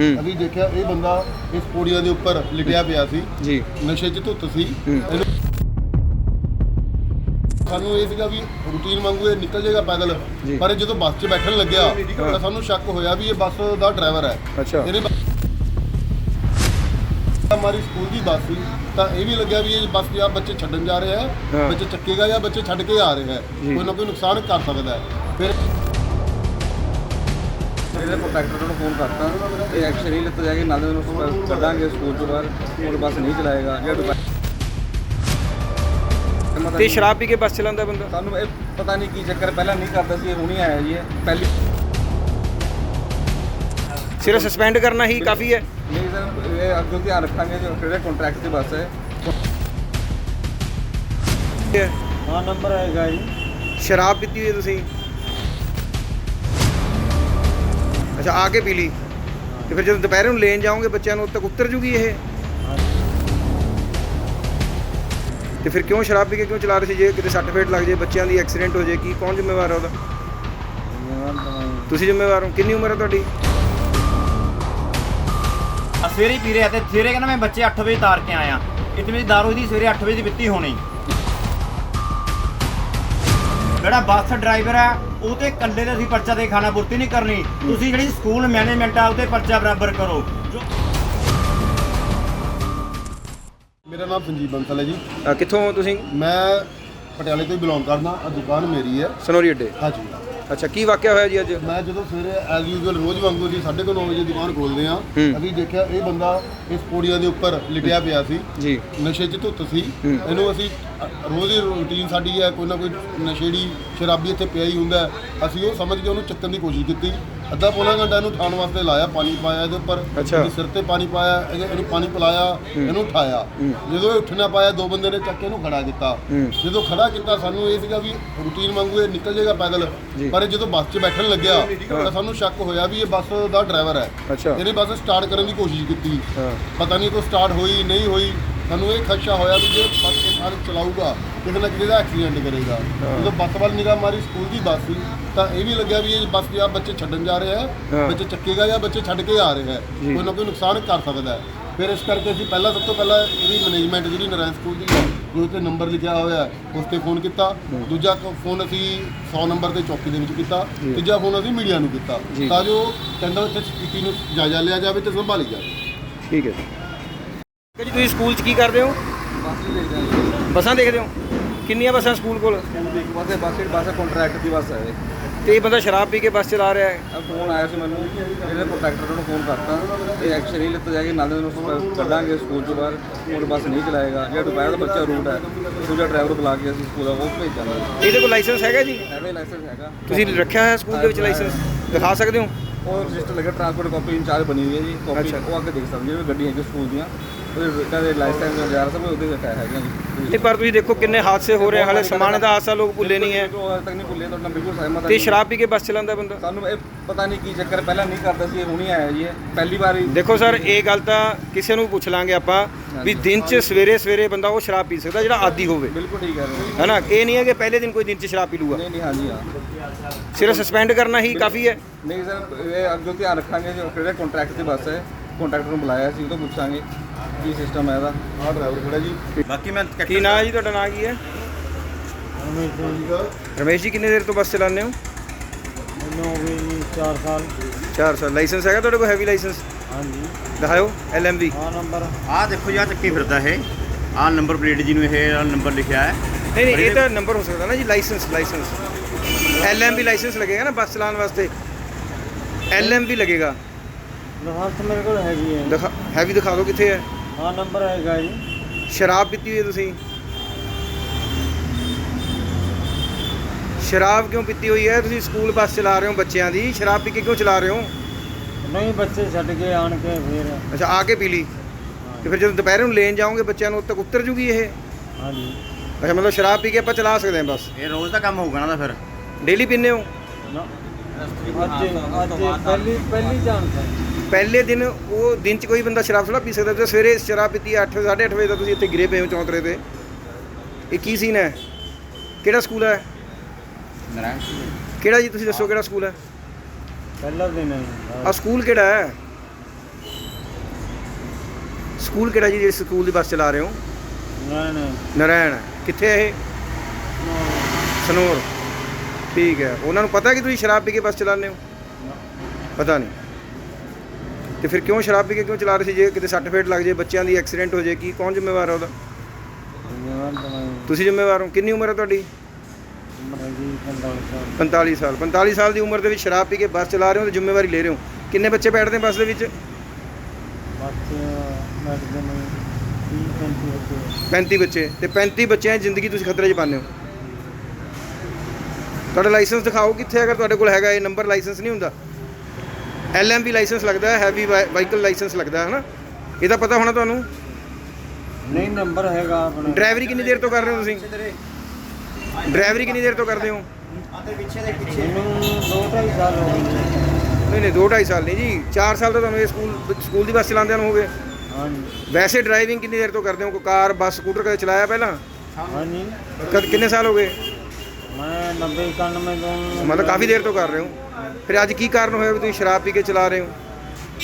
ਹੂੰ। ਅਸੀਂ ਦੇਖਿਆ ਇਹ ਬੰਦਾ ਇਸ ਪੌੜੀਆਂ ਦੇ ਉੱਪਰ ਲਿਟਿਆ ਪਿਆ ਸੀ ਜੀ ਨਸ਼ੇ 'ਚ ਧੁੱਤ ਸੀ ਹੂੰ। ਇਹਨੂੰ ਸਾਨੂੰ ਇਹ ਸੀਗਾ ਵੀ ਰੂਟੀਨ ਵਾਂਗੂ ਇਹ ਨਿਕਲ ਜਾਏਗਾ ਪੈਦਲ ਜੀ। ਪਰ ਇਹ ਜਦੋਂ ਬੱਸ 'ਚ ਬੈਠਣ ਲੱਗਿਆ ਤਾਂ ਸਾਨੂੰ ਸ਼ੱਕ ਹੋਇਆ ਵੀ ਇਹ ਬੱਸ ਦਾ ਡਰਾਈਵਰ ਹੈ ਅੱਛਾ ਇਹਨੇ ਹਮਾਰੀ ਸਕੂਲ ਦੀ ਬੱਸ ਸੀ ਤਾਂ ਇਹ ਵੀ ਲੱਗਿਆ ਵੀ ਇਹ ਬੱਸ ਜਾਂ ਬੱਚੇ ਛੱਡਣ ਜਾ ਰਿਹਾ ਹੈ ਹਾਂ। ਬੱਚੇ ਚੱਕੇਗਾ ਜਾਂ ਬੱਚੇ ਛੱਡ ਕੇ ਆ ਰਿਹਾ ਹੈ ਜੀ। ਕੋਈ ਨਾ ਕੋਈ ਨੁਕਸਾਨ ਕਰ ਸਕਦਾ ਹੈ ਫਿਰ ਇਹਦੇ ਕੰਟਰੈਕਟਰ ਨੂੰ ਫੋਨ ਕਰਤਾ ਇਹ ਐਕਸ਼ਨ ਨਹੀਂ ਲਿੱਤਾ ਜਾਏਗਾ ਨਾਲ ਦੇ ਉਹਨੂੰ ਕੱਢਾਂਗੇ ਸਕੂਲ ਤੋਂ ਬਾਹਰ ਉਹ ਬੱਸ ਨਹੀਂ ਚਲਾਏਗਾ ਜਾਂ ਦੁਬਾਰਾ ਤੇ ਸ਼ਰਾਬ ਪੀ ਕੇ ਬੱਸ ਚਲਾਉਂਦਾ ਬੰਦਾ? ਸਾਨੂੰ ਇਹ ਪਤਾ ਨਹੀਂ ਕੀ ਚੱਕਰ ਪਹਿਲਾਂ ਨਹੀਂ ਕਰਦਾ ਸੀ ਇਹ ਹੁਣੀ ਆਇਆ ਜੀ ਇਹ ਪਹਿਲੀ ਸਿਰਫ ਸਸਪੈਂਡ ਕਰਨਾ ਹੀ ਕਾਫੀ ਹੈ। ਨਹੀਂ ਸਰ ਇਹ ਅੱਗੋਂ ਧਿਆਨ ਰੱਖਾਂਗੇ ਜੋ ਜਿਹੜੇ ਕੰਟਰੈਕਟ ਦੀ ਬੱਸ ਹੈ। ਹਾਂ ਨੰਬਰ ਆਏਗਾ ਜੀ। ਸ਼ਰਾਬ ਪੀਤੀ ਹੋਈ ਹੈ ਤੁਸੀਂ? ਅੱਛਾ, ਆ ਕੇ ਪੀ ਲਈ। ਤੇ ਫਿਰ ਜਦੋਂ ਦੁਪਹਿਰੇ ਨੂੰ ਲੈਣ ਜਾਓਗੇ ਬੱਚਿਆਂ ਨੂੰ, ਉਦੋਂ ਤੱਕ ਉਤਰ ਜੂਗੀ ਇਹ? ਤੇ ਫਿਰ ਕਿਉਂ ਸ਼ਰਾਬ ਪੀ ਕੇ ਕਿਉਂ ਚਲਾ ਰਹੇ ਸੀ? ਜੇ ਕਿਤੇ ਸੱਟ ਫੇਟ ਲੱਗ ਜੇ, ਬੱਚਿਆਂ ਦੀ ਐਕਸੀਡੈਂਟ ਹੋ ਜੇ, ਕੀ, ਕੌਣ ਜ਼ਿੰਮੇਵਾਰ ਹੈ ਉਹਦਾ? ਤੁਸੀਂ ਜ਼ਿੰਮੇਵਾਰ ਹੋ? ਕਿੰਨੀ ਉਮਰ ਹੈ ਤੁਹਾਡੀ? ਆ ਸਵੇਰੇ ਹੀ ਪੀ ਰਿਹਾ ਤੇ ਸਵੇਰੇ ਕਹਿੰਦਾ ਮੈਂ ਬੱਚੇ 8 ਵਜੇ ਤਾਰ ਕੇ ਆਇਆ। ਇਤਨੀ ਦਾਰੂ ਦੀ ਸਵੇਰੇ 8 ਵਜੇ ਦੀ ਪੀਤੀ ਹੋਣੀ। ਜਿਹੜਾ ਬੱਸ ਡਰਾਈਵਰ ਹੈ ਉਹ ਤੇ ਇਕੱਲੇ ਦੇ ਅਸੀਂ ਪਰਚਾ ਦੇ ਖਾਣਾ ਪੂਰਤੀ ਨਹੀਂ ਕਰਨੀ। ਤੁਸੀਂ ਜਿਹੜੀ ਸਕੂਲ ਮੈਨੇਜਮੈਂਟ ਆ ਉਹਦੇ ਪਰਚਾ ਬਰਾਬਰ ਕਰੋ। ਜੋ ਮੇਰਾ ਨਾਮ ਸੰਜੀਵ ਬੰਸਲ ਹੈ ਜੀ। ਅ, ਕਿੱਥੋਂ ਹੋ ਤੁਸੀਂ? ਮੈਂ ਪਟਿਆਲੇ ਤੋਂ ਹੀ ਬਿਲੋਂਗ ਕਰਦਾ ਆ ਦੁਕਾਨ ਮੇਰੀ ਹੈ। ਸਨੋਰੀ ਅੱਡੇ। ਹਾਂਜੀ। ਅੱਛਾ ਕੀ ਵਾਕਿਆ ਹੋਇਆ ਜੀ ਅੱਜ ਮੈਂ ਜਦੋਂ ਸਵੇਰੇ ਐਜ਼ ਯੂਜੂਅਲ ਰੋਜ਼ ਵਾਂਗੂ ਜੀ 9:30 ਵਜੇ ਦੁਕਾਨ ਖੋਲਦੇ ਆ ਹੂੰ। ਅਸੀਂ ਦੇਖਿਆ ਇਹ ਬੰਦਾ ਇਸ ਪੌੜੀਆਂ ਦੇ ਉੱਪਰ ਲਿਟਿਆ ਪਿਆ ਸੀ ਜੀ ਨਸ਼ੇ 'ਚ ਧੁੱਤ ਸੀ ਹੂੰ। ਇਹਨੂੰ ਅਸੀਂ ਅ, ਰੋਜ਼ ਦੀ ਰੂਟੀਨ ਸਾਡੀ ਹੈ ਕੋਈ ਨਾ ਕੋਈ ਨਸ਼ੇੜੀ ਸ਼ਰਾਬੀ ਇੱਥੇ ਪਿਆ ਹੀ ਹੁੰਦਾ ਹੈ। ਅਸੀਂ ਉਹ ਸਮਝ ਕੇ ਉਹਨੂੰ ਚੱਕਣ ਦੀ ਕੋਸ਼ਿਸ਼ ਕੀਤੀ ਅੱਧਾ ਪੌਣਾ ਘੰਟਾ ਇਹਨੂੰ ਉਠਾਉਣ ਵਾਸਤੇ ਲਾਇਆ ਪਾਣੀ ਪਾਇਆ ਇਹਦੇ ਉੱਪਰ ਅੱਛਾ। ਇਹਦੇ ਸਿਰ ਤੇ ਪਾਣੀ ਪਾਇਆ ਇਹਦੇ- ਇਹਨੂੰ ਪਾਣੀ ਪਿਲਾਇਆ ਇਹਨੂੰ ਉਠਾਇਆ। ਜਦੋਂ ਇਹ ਉੱਠ ਨਾ ਪਾਇਆ ਦੋ ਬੰਦੇ ਨੇ ਚੱਕ ਕੇ ਇਹਨੂੰ ਖੜਾ ਕੀਤਾ। ਹੂੰ। ਜਦੋਂ ਖੜਾ ਕੀਤਾ ਸਾਨੂੰ ਇਹ ਸੀਗਾ ਵੀ ਰੂਟੀਨ ਵਾਂਗੂ ਇਹ ਨਿਕਲ ਜਾਏਗਾ ਪੈਦਲ। ਜੀ। ਪਰ ਇਹ ਜਦੋਂ ਬੱਸ 'ਚ ਬੈਠਣ ਲੱਗਿਆ ਤਾਂ ਸਾਨੂੰ ਸ਼ੱਕ ਹੋਇਆ ਵੀ ਇਹ ਬੱਸ ਦਾ ਡਰਾਈਵਰ ਹੈ। ਅੱਛਾ। ਇਹਨੇ ਬੱਸ ਸਟਾਰਟ ਕਰਨ ਦੀ ਕੋਸ਼ਿਸ਼ ਕੀਤੀ। ਹਾਂ। ਪਤਾ ਨਹੀਂ ਕੋ ਸਟਾਰਟ ਹੋਈ ਨਹੀਂ ਹੋਈ। ਸਾਨੂੰ ਇਹ ਖਦਸ਼ਾ ਹੋਇਆ ਵੀ ਜੇ ਬੱਸ ਇਹ ਸਾਰੇ ਚਲਾਊਗਾ ਕਿਤੇ ਨਾ ਕਿਤੇ ਦਾ ਐਕਸੀਡੈਂਟ ਕਰੇਗਾ। ਜਦੋਂ ਬੱਸ ਵੱਲ ਨਿਗਾਹ ਮਾਰੀ ਸਕੂਲ ਦੀ ਬੱਸ ਸੀ। ਤਾਂ ਇਹ ਵੀ ਲੱਗਿਆ ਵੀ ਇਹ ਬੱਸ ਜਾਂ ਬੱਚੇ ਛੱਡਣ ਜਾ ਰਿਹਾ ਹਾਂ। ਬੱਚੇ ਚੱਕੇਗਾ ਜਾਂ ਬੱਚੇ ਛੱਡ ਕੇ ਆ ਰਿਹਾ ਹੈ। ਕੋਈ ਨਾ ਕੋਈ ਨੁਕਸਾਨ ਕਰ ਸਕਦਾ ਹੈ। ਫਿਰ ਇਸ ਕਰਕੇ ਅਸੀਂ ਪਹਿਲਾਂ ਸਭ ਤੋਂ ਪਹਿਲਾਂ ਇਹਦੀ ਮੈਨੇਜਮੈਂਟ ਜਿਹੜੀ ਨਾਰਾਇਣ ਸਕੂਲ ਦੀ ਉਹਦੇ ਤੇ ਨੰਬਰ ਲਿਖਿਆ ਹੋਇਆ ਉਸ ਤੇ ਫੋਨ ਕੀਤਾ। ਦੂਜਾ ਫੋਨ ਅਸੀਂ 100 ਨੰਬਰ ਤੇ ਚੌਕੀ ਦੇ ਵਿੱਚ ਕੀਤਾ। ਤੀਜਾ ਫੋਨ ਅਸੀਂ ਮੀਡੀਆ ਨੂੰ ਕੀਤਾ। ਤਾਂ ਜੋ ਕਹਿੰਦਾ ਉੱਥੇ ਸਥਿਤੀ ਨੂੰ ਜਾਇਜ਼ਾ ਲਿਆ ਜਾਵੇ ਤੇ ਸੰਭਾਲੀ ਜਾਵੇ। ਠੀਕ ਹੈ ਜੀ। ਤੁਸੀਂ ਸਕੂਲ 'ਚ ਕੀ ਕਰਦੇ ਹੋ? ਬੱਸ ਹੀ ਦੇਖਦੇ ਹਾਂ ਜੀ। ਬੱਸਾਂ ਦੇਖਦੇ ਹੋ? ਕਿੰਨੀਆਂ ਬੱਸਾਂ ਸਕੂਲ ਕੋਲ? ਦੀ ਬੱਸ ਹੈ ਬੱਸ ਬੱਸ ਕੰਟਰੈਕਟ ਦੀ ਬੱਸ ਹੈ ਇਹ। ਤੇ ਇਹ ਬੰਦਾ ਸ਼ਰਾਬ ਪੀ ਕੇ ਬੱਸ ਚਲਾ ਰਿਹਾ ਹੈ? ਫੋਨ ਆਇਆ ਸੀ ਮੈਨੂੰ ਇਹਦੇ ਕੰਟਰੈਕਟਰ ਨੂੰ ਫੋਨ ਕਰਤਾ। ਇਹ ਐਕਸ਼ਨ ਨਹੀਂ ਲਿੱਤਾ ਜਾਏਗਾ ਨਾਲ ਦੇ ਉਹਨੂੰ ਕੱਢਾਂਗੇ ਸਕੂਲ ਤੋਂ ਬਾਹਰ ਉਹ ਬੱਸ ਨਹੀਂ ਚਲਾਏਗਾ। ਜਿਹੜਾ ਦੁਪਹਿਰ ਦਾ ਬੱਚਾ ਰੂਟ ਹੈ ਦੂਜਾ ਡਰਾਈਵਰ ਬੁਲਾ ਕੇ ਅਸੀਂ ਸਕੂਲ ਦਾ ਉਹ ਭੇਜਾਂਗੇ ਇਹਦੇ ਕੋਲ ਲਾਇਸੈਂਸ ਹੈਗਾ ਜੀ? ਐਵੇਂ ਲਾਇਸੈਂਸ ਹੈਗਾ। ਤੁਸੀਂ ਰੱਖਿਆ ਹੋਇਆ ਸਕੂਲ ਦੇ ਵਿੱਚ ਲਾਇਸੈਂਸ ਦਿਖਾ ਸਕਦੇ ਹੋ? ਉਹ ਰਜਿਸਟਰ ਲੱਗਾ ਟਰਾਂਸਪੋਰਟ ਕਾਪੀ ਇੰਚਾਰਜ ਬਣੀ ਹੋਈ ਹੈ ਜੀ। ਕਾਪੀ ਅੱਛਾ। ਉਹ ਆ ਕੇ ਦੇਖ ਸਕਦੇ ਹੋ ਗੱਡੀਆਂ ਹੈਗੀਆਂ ਸਕੂਲ ਦੀਆਂ। ਉਹਦੇ ਕਹਿੰਦੇ ਲਾਇਸੈਂਸ ਵਗੈਰਾ ਸਭ ਉਹਦੇ ਵਿੱਚ ਹੈਗਾ ਜੀ। ਤੇ ਪਰ ਤੁਸੀਂ ਦੇਖੋ ਕਿੰਨੇ ਹਾਦਸੇ ਹੋ ਰਹੇ ਹਾਲੇ ਸਮਾਨ ਦਾ ਹਾਦਸਾ ਲੋਕ ਭੁੱਲੇ ਨਹੀਂ ਹੈ। ਉਹ ਹਾਲੇ ਤੱਕ ਨਹੀਂ ਭੁੱਲੇ ਤੁਹਾਡਾ ਬਿਲਕੁਲ ਸਹਿਮਤ ਹਾਂ ਤੇ। ਸ਼ਰਾਬ ਪੀ ਕੇ ਬੱਸ ਚਲਾਉਂਦਾ ਬੰਦਾ? ਸਾਨੂੰ ਇਹ ਪਤਾ ਨਹੀਂ ਕੀ ਚੱਕਰ ਪਹਿਲਾਂ ਨਹੀਂ ਕਰਦਾ ਸੀ ਇਹ ਹੁਣੀ ਆਇਆ ਜੀ ਇਹ ਪਹਿਲੀ ਵਾਰ ਦੇਖੋ ਸਰ ਇਹ ਗੱਲ ਤਾਂ ਕਿਸੇ ਨੂੰ ਪੁੱਛ ਲਾਂਗੇ ਆਪਾਂ ਵੀ ਦਿਨ 'ਚ ਸਵੇਰੇ ਸਵੇਰੇ ਬੰਦਾ ਉਹ ਸ਼ਰਾਬ ਪੀ ਸਕਦਾ ਜਿਹੜਾ ਆਦੀ ਹੋਵੇ। ਬਿਲਕੁਲ ਠੀਕ ਹੈ। ਹੈਨਾ? ਇਹ ਨਹੀਂ ਹੈ ਕਿ ਪਹਿਲੇ ਦਿਨ ਕੋਈ ਦਿਨ 'ਚ ਸ਼ਰਾਬ ਪੀ ਲੂਗਾ। ਨਹੀਂ ਨਹੀਂ ਹਾਂਜੀ ਹਾਂ। ਸਿਰਫ ਸਸਪੈਂਡ ਕਰਨਾ ਹੀ ਕਾਫੀ ਹੈ। ਨਹੀਂ ਸਰ ਇਹ ਅੱਗੋਂ ਧਿਆਨ ਰੱਖਾਂਗੇ ਜੋ ਕਿਹੜੇ ਕੰਟਰੈਕਟ ਦੀ ਬੱਸ ਹੈ। ਕੰਟਰੈਕਟਰ ਨੂੰ ਬੁਲਾਇਆ ਸੀ ਉਹ ਤੋਂ ਪੁੱਛਾਂਗੇ। ਕੀ ਸਿਸਟਮ ਹੈ ਇਹਦਾ? ਆਹ ਡਰਾਈਵਰ ਖੜਾ ਜੀ। ਬਾਕੀ ਮੈਂ ਕੀ ਨਾਂ ਹੈ ਜੀ ਤੁਹਾਡਾ ਨਾਂ ਕੀ ਹੈ? ਰਮੇਸ਼ ਜੀ ਕਿੰਨੇ ਦੇਰ ਤੋਂ ਬੱਸ ਚਲਾਉਂਦੇ ਹੋ? ਮੈਨੂੰ ਹੋ ਜੀ 4 ਸਾਲ। 4 ਸਾਲ। ਲਾਇਸੈਂਸ ਹੈਗਾ ਤੁਹਾਡੇ ਕੋਲ? ਹੈਵੀ ਲਾਇਸੈਂਸ ਹਾਂਜੀ। ਦਿਖਾਓ ਐਲਐਮਵੀ ਹਾਂ ਨੰਬਰ ਆਹ ਦੇਖੋ ਜੀ ਆਹ ਚੱਕੀ ਫਿਰਦਾ ਇਹ। ਆਹ ਨੰਬਰ ਪਲੇਟ ਜੀ ਨੂੰ ਇਹ ਨੰਬਰ ਲਿਖਿਆ ਹੈ। ਨਹੀਂ ਨਹੀਂ ਇਹ ਤਾਂ ਨੰਬਰ ਹੋ ਸਕਦਾ ਨਾ ਜੀ ਲਾਇਸੈਂਸ ਲਾਇਸੈਂਸ ਐਲਐਮਵੀ ਲਾਇਸੈਂਸ ਲੱਗੇਗਾ ਨਾ ਬੱਸ ਚਲਾਉਣ ਵਾਸਤੇ? ਐਲਐਮਵੀ ਲੱਗੇਗਾ। ਲਾਇਸੈਂਸ ਮੇਰੇ ਕੋਲ ਹੈਗੀ ਹੈ। ਦਿਖਾ ਹੈਵੀ ਦਿਖਾ ਦਿਓ ਕਿੱਥੇ ਹੈ। ਹਾਂ ਨੰਬਰ ਆਏਗਾ ਜੀ। ਸ਼ਰਾਬ ਪੀਤੀ ਹੋਈ ਹੈ ਤੁਸੀਂ? ਸ਼ਰਾਬ ਕਿਉਂ ਪੀਤੀ ਹੋਈ ਹੈ? ਤੁਸੀਂ ਸਕੂਲ ਬੱਸ ਚਲਾ ਰਹੇ ਹੋ ਬੱਚਿਆਂ ਦੀ। ਸ਼ਰਾਬ ਪੀ ਕੇ ਕਿਉਂ ਚਲਾ ਰਹੇ ਹੋ? ਨਹੀਂ ਬੱਚੇ ਛੱਡ ਕੇ ਆਣ ਕੇ ਫਿਰ। ਅੱਛਾ ਆ ਕੇ ਪੀ ਲਈ। ਤੇ ਫਿਰ ਜਦੋਂ ਦੁਪਹਿਰੇ ਨੂੰ ਲੈਣ ਜਾਓਗੇ ਬੱਚਿਆਂ ਨੂੰ ਉਦੋਂ ਤੱਕ ਉਤਰ ਜੂਗੀ ਇਹ? ਹਾਂਜੀ। ਅੱਛਾ ਮਤਲਬ ਸ਼ਰਾਬ ਪੀ ਕੇ ਆਪਾਂ ਚਲਾ ਸਕਦੇ ਹਾਂ ਬੱਸ। ਇਹ ਰੋਜ਼ ਦਾ ਕੰਮ ਹੋਊਗਾ ਨਾ ਫਿਰ। ਡੇਲੀ ਪੀਂਦੇ ਹੋ? ਨਾ ਅੱਜ ਅੱਜ ਪਹਿਲੀ ਪਹਿਲੀ ਹੈ ਪਹਿਲੇ ਦਿਨ ਉਹ ਦਿਨ ਚ ਕੋਈ ਬੰਦਾ ਸ਼ਰਾਬ ਥੋੜਾ ਪੀ ਸਕਦਾ ਤੇ ਸਵੇਰੇ ਸ਼ਰਾਬ ਪੀਤੀ 8 8:30 ਵਜੇ ਤੱਕ ਤੁਸੀਂ ਇੱਥੇ ਗਿਰੇ ਪਏ ਹੋ ਚੌਂਤਰੇ ਤੇ। ਇਹ ਕੀ ਸੀਨ ਹੈ? ਕਿਹੜਾ ਸਕੂਲ ਹੈ? ਨਰਾਇਣ ਕਿਹੜਾ ਜੀ ਤੁਸੀਂ ਦੱਸੋ ਕਿਹੜਾ ਸਕੂਲ ਹੈ? ਪਹਿਲਾ ਦਿਨ ਆ ਸਕੂਲ ਕਿਹੜਾ ਹੈ? ਸਕੂਲ ਕਿਹੜਾ ਜੀ ਜਿਸ ਸਕੂਲ ਦੀ ਬੱਸ ਚਲਾ ਰਹੇ ਹੋ? ਨਹੀਂ ਨਰਾਇਣ ਕਿੱਥੇ ਹੈ ਇਹ? ਸਨੋਰ। ਠੀਕ ਹੈ। ਉਹਨਾਂ ਨੂੰ ਪਤਾ ਕਿ ਤੁਸੀਂ ਸ਼ਰਾਬ ਪੀ ਕੇ ਬੱਸ ਚਲਾਉਂਦੇ ਹੋ? ਪਤਾ ਨਹੀਂ। ਤੇ ਫਿਰ ਕਿਉਂ ਸ਼ਰਾਬ ਪੀ ਕੇ ਕਿਉਂ ਚਲਾ ਰਹੇ ਸੀ? ਜੇ ਕਿਤੇ ਸੱਟ ਫੇਟ ਲੱਗ ਜੇ ਬੱਚਿਆਂ ਦੀ ਐਕਸੀਡੈਂਟ ਹੋ ਜੇ ਕੀ ਕੌਣ ਜ਼ਿੰਮੇਵਾਰ ਹੈ ਉਹਦਾ? ਤੁਸੀਂ ਜ਼ਿੰਮੇਵਾਰ ਹੋ? ਕਿੰਨੀ ਉਮਰ ਹੈ ਤੁਹਾਡੀ? 45 ਸਾਲ। 45 ਸਾਲ। ਦੀ ਉਮਰ ਦੇ ਵਿੱਚ ਸ਼ਰਾਬ ਪੀ ਕੇ ਬੱਸ ਚਲਾ ਰਹੇ ਹੋ ਤੇ ਜ਼ਿੰਮੇਵਾਰੀ ਲੈ ਰਹੇ ਹੋ? ਕਿੰਨੇ ਬੱਚੇ ਬੈਠਦੇ ਬੱਸ ਦੇ ਵਿੱਚ? 35 ਬੱਚੇ। ਤੇ 35 ਬੱਚਿਆਂ ਦੀ ਜ਼ਿੰਦਗੀ ਤੁਸੀਂ ਖਤਰੇ 'ਚ ਪਾਉਂਦੇ ਹੋ? ਤੁਹਾਡਾ ਲਾਇਸੈਂਸ ਦਿਖਾਓ ਕਿੱਥੇ ਅਗਰ ਤੁਹਾਡੇ ਕੋਲ ਹੈਗਾ ਇਹ ਨੰਬਰ ਲਾਇਸੈਂਸ ਨਹੀਂ ਹੁੰਦਾ। ਐਲਐਮਵੀ ਲਾਇਸੈਂਸ ਲੱਗਦਾ ਹੈ ਹੈਵੀ ਵਾਹੀਕਲ ਲਾਇਸੈਂਸ ਲੱਗਦਾ ਹੈ ਨਾ ਇਹਦਾ ਪਤਾ ਹੋਣਾ ਤੁਹਾਨੂੰ? ਨਹੀਂ ਨੰਬਰ ਹੈਗਾ ਆਪਣਾ। ਡਰਾਈਵਰੀ ਕਿੰਨੀ ਦੇਰ ਤੋਂ ਕਰ ਰਹੇ ਹੋ ਤੁਸੀਂ? ਡਰਾਈਵਰੀ ਕਿੰਨੀ ਦੇਰ ਤੋਂ ਕਰਦੇ ਹੋ? ਮੈਨੂੰ ਦੋ ਢਾਈ ਸਾਲ ਹੋ ਗਏ। ਨਹੀਂ ਨਹੀਂ 2 2.5 ਸਾਲ ਨਹੀਂ ਜੀ। 4 ਸਾਲ ਤਾਂ ਤੁਹਾਨੂੰ ਇਹ ਸਕੂਲ ਸਕੂਲ ਦੀ ਬੱਸ ਚਲਾਉਂਦਿਆਂ ਨੂੰ ਹੋ ਗਏ। ਹਾਂਜੀ। ਵੈਸੇ ਡਰਾਈਵਿੰਗ ਕਿੰਨੀ ਦੇਰ ਤੋਂ ਕਰਦੇ ਹੋ? ਕੋਈ ਕਾਰ ਬੱਸ ਸਕੂਟਰ ਕਦੇ ਚਲਾਇਆ ਪਹਿਲਾਂ? ਹਾਂਜੀ। ਕਦ ਕਿੰਨੇ ਸਾਲ ਹੋ ਗਏ? ਮੈਂ 90 91 ਤੋਂ ਮਤਲਬ ਕਾਫੀ ਦੇਰ ਤੋਂ ਕਰ ਰਹੇ ਹੋ। ਫਿਰ ਅੱਜ ਕੀ ਕਾਰਨ ਹੋਇਆ ਵੀ ਤੁਸੀਂ ਸ਼ਰਾਬ ਪੀ ਕੇ ਚਲਾ ਰਹੇ ਹੋ?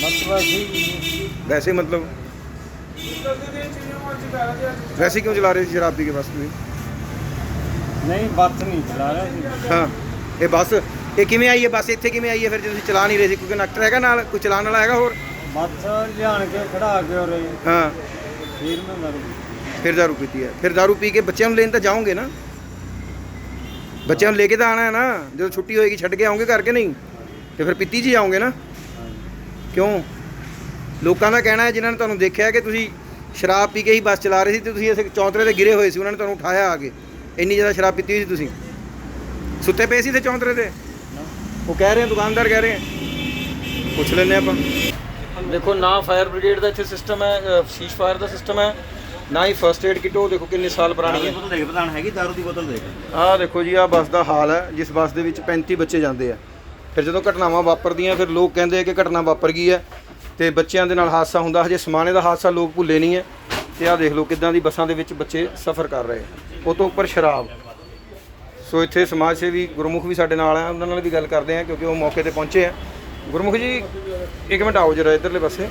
ਮਤਲਬ ਵੈਸੇ ਮਤਲਬ? ਵੈਸੇ ਕਿਉਂ ਚਲਾ ਰਹੇ ਸੀ ਸ਼ਰਾਬ ਪੀ ਕੇ ਬੱਸ ਤੁਸੀਂ? ਨਹੀਂ ਬੱਸ ਨਹੀਂ ਚਲਾ ਰਿਹਾ ਸੀ। ਹਾਂ ਇਹ ਬੱਸ ਇਹ ਕਿਵੇਂ ਆਈ ਹੈ ਬੱਸ? ਇੱਥੇ ਕਿਵੇਂ ਆਈ ਹੈ ਫਿਰ ਜੇ ਤੁਸੀਂ ਚਲਾ ਨਹੀਂ ਰਹੇ ਸੀ? ਕੋਈ ਕੰਡਕਟਰ ਹੈਗਾ ਨਾਲ ਕੋਈ ਚਲਾਉਣ ਵਾਲਾ ਹੈਗਾ ਹੋਰ? ਬੱਸ ਲਿਆਣ ਕੇ ਖੜਾ ਕੇ ਹੋ ਰਹੀ ਹਾਂ। ਫਿਰ ਮੈਂ ਗਈ ਫਿਰ ਦਾਰੂ ਪੀਤੀ ਹੈ। ਫਿਰ ਦਾਰੂ ਪੀ ਕੇ ਬੱਚਿਆਂ ਨੂੰ ਲੈਣ ਤਾਂ ਜਾਓਗੇ ਨਾ? ਬੱਚਿਆਂ ਨੂੰ ਲੈ ਕੇ ਤਾਂ ਆਣਾ ਹੈ ਨਾ, ਜਦੋਂ ਛੁੱਟੀ ਹੋਏਗੀ ਛੱਡ ਕੇ ਆਓਗੇ ਕਰਕੇ ਨਹੀਂ? ਤੇ ਫਿਰ ਪੀਤੀ ਜੀ ਜਾਓਗੇ ਨਾ। ਕਿਉਂ? ਲੋਕਾਂ ਦਾ ਕਹਿਣਾ ਹੈ, ਜਿਨ੍ਹਾਂ ਨੇ ਤੁਹਾਨੂੰ ਦੇਖਿਆ ਕਿ ਤੁਸੀਂ ਸ਼ਰਾਬ ਪੀ ਕੇ ਹੀ ਬੱਸ ਚਲਾ ਰਹੇ ਸੀ ਤੇ ਤੁਸੀਂ ਇਸ ਚੌਂਤਰੇ ਤੇ ਗਿਰੇ ਹੋਏ ਸੀ, ਉਹਨਾਂ ਨੇ ਤੁਹਾਨੂੰ ਉਠਾਇਆ ਆ ਕੇ ਇੰਨੀ ਜ਼ਿਆਦਾ ਸ਼ਰਾਬ ਪੀਤੀ ਹੋਈ ਸੀ ਤੁਸੀਂ। ਸੁੱਤੇ ਪਏ ਸੀ ਤੇ ਚੌਂਤਰੇ ਤੇ? ਉਹ ਕਹਿ ਰਹੇ ਦੁਕਾਨਦਾਰ ਕਹਿ ਰਹੇ ਪੁੱਛ ਲੈਂਦੇ ਆਪਾਂ। ਦੇਖੋ, ਨਾ ਫਾਇਰ ਬ੍ਰਿਗੇਡ ਦਾ ਇੱਥੇ ਸਿਸਟਮ ਹੈ ਸ਼ੀਸ਼ ਫਾਇਰ ਦਾ ਸਿਸਟਮ ਹੈ। ਨਾ ਹੀ ਫਰਸਟ ਏਡ ਕਿਟ ਉਹ ਦੇਖੋ ਕਿੰਨੇ ਸਾਲ ਪੁਰਾਣੀ ਹੈ। ਬੋਤਲ ਦੇਖ ਪ੍ਰਧਾਨ ਹੈਗੀ ਦਾਰੂ ਦੀ ਬੋਤਲ ਦੇਖ। ਆਹ ਦੇਖੋ ਜੀ ਆਹ ਬੱਸ ਦਾ ਹਾਲ ਹੈ ਜਿਸ ਬੱਸ ਦੇ ਵਿੱਚ 35 ਬੱਚੇ ਜਾਂਦੇ ਆ। ਫਿਰ ਜਦੋਂ ਘਟਨਾਵਾਂ ਵਾਪਰਦੀਆਂ ਫਿਰ ਲੋਕ ਕਹਿੰਦੇ ਆ ਕਿ ਘਟਨਾ ਵਾਪਰ ਗਈ ਹੈ। ਤੇ ਬੱਚਿਆਂ ਦੇ ਨਾਲ ਹਾਦਸਾ ਹੁੰਦਾ ਹਜੇ ਸਮਾਨੇ ਦਾ ਹਾਦਸਾ ਲੋਕ ਭੁੱਲੇ ਨਹੀਂ ਹੈ। ਤੇ ਆਹ ਦੇਖ ਲਓ ਕਿੱਦਾਂ ਦੀ ਬੱਸਾਂ ਦੇ ਵਿੱਚ ਬੱਚੇ ਸਫ਼ਰ ਕਰ ਰਹੇ ਆ। ਉਹ ਤੋਂ ਉੱਪਰ ਸ਼ਰਾਬ। ਸੋ ਇੱਥੇ ਸਮਾਜ ਸੇਵੀ ਗੁਰਮੁਖ ਵੀ ਸਾਡੇ ਨਾਲ ਆ ਉਹਨਾਂ ਨਾਲ ਵੀ ਗੱਲ ਕਰਦੇ ਆ ਕਿਉਂਕਿ ਉਹ ਮੌਕੇ ਤੇ ਪਹੁੰਚੇ ਆ। ਗੁਰਮੁਖ ਜੀ ਇੱਕ ਮਿੰਟ ਆਓ ਜਰਾ ਇਧਰਲੇ ਪਾਸੇ।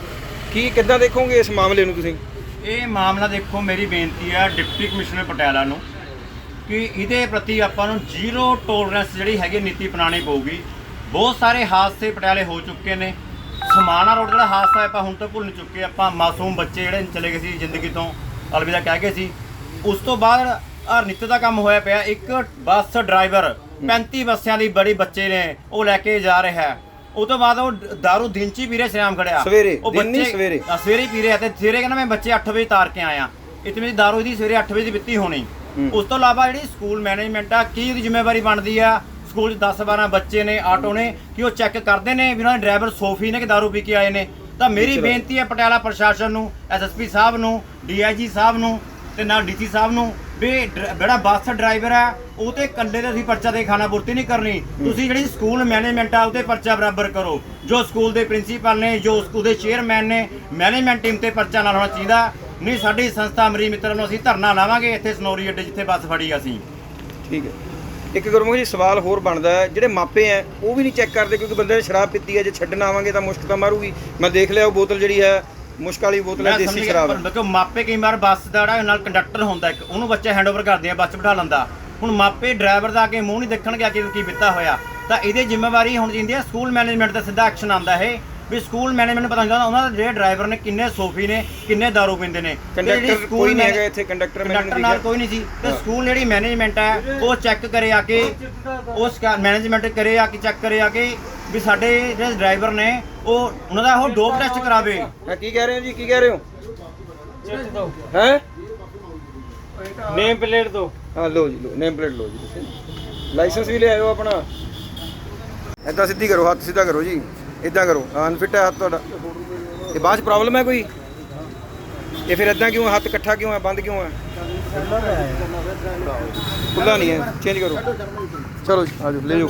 ਕੀ ਕਿੱਦਾਂ ਦੇਖੋਗੇ ਇਸ ਮਾਮਲੇ ਨੂੰ ਤੁਸੀਂ? ਇਹ ਮਾਮਲਾ ਦੇਖੋ, ਮੇਰੀ ਬੇਨਤੀ ਹੈ ਡਿਪਟੀ ਕਮਿਸ਼ਨਰ ਪਟਿਆਲਾ ਨੂੰ ਕਿ ਇਹਦੇ ਪ੍ਰਤੀ ਆਪਾਂ ਨੂੰ ਜ਼ੀਰੋ ਟੋਲਰੈਂਸ ਜਿਹੜੀ ਹੈਗੀ ਨੀਤੀ ਅਪਣਾਉਣੀ ਪਊਗੀ। ਬਹੁਤ ਸਾਰੇ ਹਾਦਸੇ ਪਟਿਆਲੇ ਹੋ ਚੁੱਕੇ ਨੇ। ਸਮਾਣਾ ਰੋਡ ਜਿਹੜਾ ਹਾਦਸਾ ਆਪਾਂ ਹੁਣ ਤੱਕ ਭੁੱਲ ਚੁੱਕੇ, ਆਪਾਂ ਮਾਸੂਮ ਬੱਚੇ ਜਿਹੜੇ ਚਲੇ ਗਏ ਸੀ ਜ਼ਿੰਦਗੀ ਤੋਂ, ਅਲਵਿਦਾ ਕਹਿ ਗਏ ਸੀ। ਉਸ ਤੋਂ ਬਾਅਦ ਆਹ ਨਿੱਤ ਦਾ ਕੰਮ ਹੋਇਆ ਪਿਆ, ਇੱਕ ਬੱਸ ਡਰਾਈਵਰ 35 ਬੱਸਿਆਂ ਦੀ ਬੜੀ ਬੱਚੇ ਨੇ, ਉਹ ਲੈ ਕੇ ਜਾ ਰਿਹਾ। ਉਹ ਤੋਂ ਬਾਅਦ ਉਹ ਦਾਰੂ ਦਿਨ ਚ ਹੀ ਪੀ ਰਿਹਾ ਸ਼ਰਿਆਮ ਖੜਿਆ। ਸਵੇਰੇ, ਉਹ ਦਿਨ ਨਹੀਂ, ਸਵੇਰੇ। ਆ, ਸਵੇਰੇ ਹੀ ਪੀ ਰਿਹਾ ਤੇ ਸਵੇਰੇ ਕਹਿੰਦਾ ਮੈਂ ਬੱਚੇ 8 ਵਜੇ ਤਾਰ ਕੇ ਆਇਆ। ਇਤਨੀ ਮੇਰੀ ਦਾਰੂ ਦੀ ਸਵੇਰੇ 8 ਵਜੇ ਦੀ ਪੀਤੀ ਹੋਣੀ। ਉਸ ਤੋਂ ਇਲਾਵਾ ਜਿਹੜੀ ਸਕੂਲ ਮੈਨੇਜਮੈਂਟ ਆ ਕੀ ਉਹਦੀ ਜ਼ਿੰਮੇਵਾਰੀ ਬਣਦੀ ਆ? ਸਕੂਲ 'ਚ 10 12 ਬੱਚੇ ਨੇ ਆਟੋ ਨੇ ਕਿ ਉਹ ਚੈੱਕ ਕਰਦੇ ਨੇ ਵੀ ਉਹਨਾਂ ਦੇ ਡਰਾਈਵਰ ਸੋਫੀ ਨੇ ਕਿ ਦਾਰੂ ਪੀ ਕੇ ਆਏ ਨੇ? ਤਾਂ ਮੇਰੀ ਬੇਨਤੀ ਹੈ ਪਟਿਆਲਾ ਪ੍ਰਸ਼ਾਸਨ ਨੂੰ ਐਸਐਸਪੀ ਸਾਹਿਬ ਨੂੰ ਡੀਆਈਜੀ ਸਾਹਿਬ ਨੂੰ ਤੇ ਨਾਲ ਡੀਸੀ ਸਾਹਿਬ ਨੂੰ ਵੀ ਜਿਹੜਾ ਬੱਸ ਡਰਾਈਵਰ ਹੈ ਉਹ ਤੇ ਇਕੱਲੇ ਦੇ ਅਸੀਂ ਪਰਚਾ ਦੇ ਖਾਣਾ ਪੂਰਤੀ ਨਹੀਂ ਕਰਨੀ। ਤੁਸੀਂ ਜਿਹੜੀ ਸਕੂਲ ਮੈਨੇਜਮੈਂਟ ਆ ਉਹਦੇ ਪਰਚਾ ਬਰਾਬਰ ਕਰੋ। ਜੋ ਸਕੂਲ ਦੇ ਪ੍ਰਿੰਸੀਪਲ ਨੇ ਜੋ ਸਕੂਲ ਦੇ ਚੇਅਰਮੈਨ ਨੇ ਮੈਨੇਜਮੈਂਟ ਟੀਮ ਤੇ ਪਰਚਾ ਨਾਲ ਹੋਣਾ ਚਾਹੀਦਾ। ਨਹੀਂ ਸਾਡੀ ਸੰਸਥਾ ਮਰੀ ਮਿੱਤਰ ਨੂੰ ਅਸੀਂ ਧਰਨਾ ਲਾਵਾਂਗੇ ਇੱਥੇ ਸਨੋਰੀ ਅੱਡੇ ਜਿੱਥੇ ਬੱਸ ਫੜੀ ਅਸੀਂ। ਠੀਕ ਹੈ। ਇੱਕ ਗੁਰਮੁਖ ਜੀ ਸਵਾਲ ਹੋਰ ਬਣਦਾ ਹੈ। ਜਿਹੜੇ ਮਾਪੇ ਆ ਉਹ ਵੀ ਨਹੀਂ ਚੈੱਕ ਕਰਦੇ ਕਿਉਂਕਿ ਬੰਦੇ ਨੇ ਸ਼ਰਾਬ ਪੀਤੀ ਹੈ ਜੇ ਛੱਡਣ ਆਵਾਂਗੇ ਤਾਂ ਮੁਸ਼ਕ ਤਾਂ ਮਾਰੂਗੀ। ਮੈਂ ਦੇਖ ਲਿਆ ਉਹ ਬੋਤਲ ਜਿਹੜੀ ਹੈ ਮੁਸ਼ਕ ਵਾਲੀ ਬੋਤਲ ਹੈ ਦੇਸੀ ਸ਼ਰਾਬ ਹੈ। ਦੇਖੋ ਮਾਪੇ ਕਈ ਵਾਰ ਬੱਸ ਦਾ ਜਿਹੜਾ ਨਾਲ ਕੰਡਕਟਰ ਹੁੰਦਾ ਇੱਕ ਉਹਨੂੰ ਬੱਚੇ ਹੈਂਡਓਵਰ ਕਰਦੇ ਆ ਬੱਸ 'ਚ ਬਿਠਾ ਲੈਂਦਾ। ਹੁਣ ਮਾਪੇ ਡਰਾਈਵਰ ਦਾ ਅੱਗੇ ਮੂੰਹ ਨਹੀਂ ਦੇਖਣਗੇ ਕਿ ਕੀ ਬਿੱਤਾ ਹੋਇਆ। ਤਾਂ ਇਹਦੀ ਜ਼ਿੰਮੇਵਾਰੀ ਹੁਣ ਜਿੰਦੀ ਹੈ ਸਕੂਲ ਮੈਨੇਜਮੈਂਟ ਦਾ ਸਿੱਧਾ ਐਕਸ਼ਨ ਆਉਂਦਾ ਹੈ ਵੀ ਸਕੂਲ ਮੈਨੇਜਮੈਂਟ ਨੂੰ ਪਤਾ ਨਹੀਂ ਹੁੰਦਾ ਉਹਨਾਂ ਦੇ ਜਿਹੜੇ ਡਰਾਈਵਰ ਨੇ ਕਿੰਨੇ ਸੋਫੀ ਨੇ ਕਿੰਨੇ ਦਾਰੂ ਪੀਂਦੇ ਨੇ। ਕੰਡਕਟਰ ਕੋਈ ਨਹੀਂ ਹੈਗਾ ਇੱਥੇ ਕੰਡਕਟਰ ਮੈਨੂੰ ਨਾਲ ਕੋਈ ਨਹੀਂ ਸੀ। ਤੇ ਸਕੂਲ ਜਿਹੜੀ ਮੈਨੇਜਮੈਂਟ ਹੈ ਉਹ ਚੈੱਕ ਕਰੇ ਆ ਕੇ ਉਸ ਮੈਨੇਜਮੈਂਟ ਕਰੇ ਆ ਕੇ ਚੈੱਕ ਕਰੇ ਆ ਕੇ ਵੀ ਸਾਡੇ ਜਿਹੜੇ ਡਰਾਈਵਰ ਨੇ ਉਹ ਉਹਨਾਂ ਦਾ ਉਹ ਡੋਪ ਟੈਸਟ ਕਰਾਵੇ। ਹਾਂ ਕੀ ਕਹਿ ਰਹੇ ਹੋ ਜੀ ਕੀ ਕਹਿ ਰਹੇ ਹੋ? ਹੈ? ਨੇਮ ਪਲੇਟ ਦੋ। ਹਾਂ ਲਓ ਜੀ ਲਓ ਨੇਮ ਪਲੇਟ ਲਓ ਜੀ। ਤੁਸੀਂ ਲਾਇਸੈਂਸ ਵੀ ਲੈ ਆਇਓ ਆਪਣਾ। ਏਦਾਂ ਸਿੱਧੀ ਕਰੋ ਹੱਥ ਸਿੱਧਾ ਕਰੋ ਜੀ। ਇਦਾਂ ਕਰੋ ਅਨਫਿਟ ਹੈ ਹੱਥ ਤੁਹਾਡਾ। ਇਹ ਬਾਅਦ ਚ ਪ੍ਰੋਬਲਮ ਹੈ ਕੋਈ? ਇਹ ਫਿਰ ਇਦਾਂ ਕਿਉਂ ਹੈ? ਹੱਥ ਇਕੱਠਾ ਕਿਉਂ ਹੈ? ਬੰਦ ਕਿਉਂ ਹੈ? ਖੁੱਲਾ ਨਹੀਂ ਹੈ। ਚੇਂਜ ਕਰੋ। ਚਲੋ ਜੀ ਆ ਜਾਓ ਲੈ ਜਾਓ।